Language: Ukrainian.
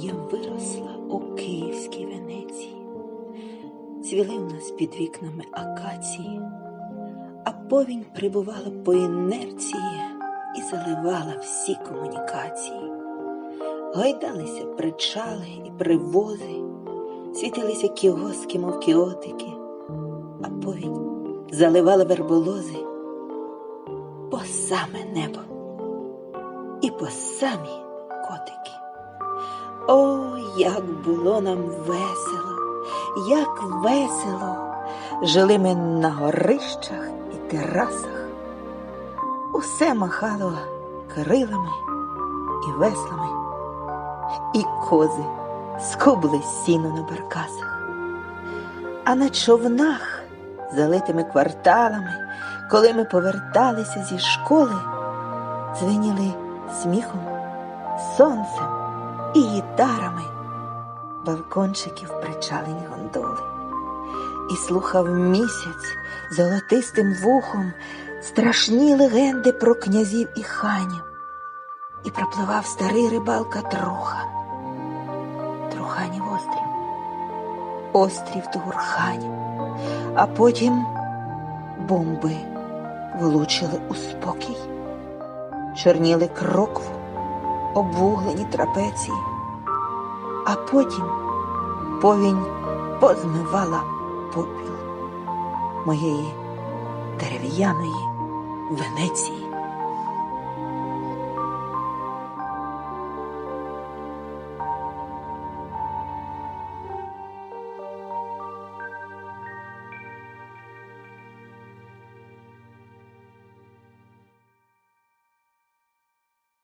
Я виросла у Київській Венеції. Цвіли у нас під вікнами акації, а повінь прибувала по інерції і заливала всі комунікації. Гойдалися причали і привози, світилися кіоски, мов кіотики, а повінь заливала верболози по саме небо і по самі котики. О, як було нам весело, як весело. Жили ми на горищах і терасах. Усе махало крилами і веслами, і кози скубли сіно на баркасах. А на човнах, залитими кварталами, коли ми поверталися зі школи, дзвеніли сміхом, сонцем і гітарами балкончиків причалені гондоли. І слухав місяць золотистим вухом страшні легенди про князів і ханів. І пропливав старий рибалка Троха. Труханів острів, острів Тугурханів, а потім бомби влучили у спокій, чорніли крокву, обвуглені трапеції, а потім повінь позмивала попіл моєї дерев'яної Венеції.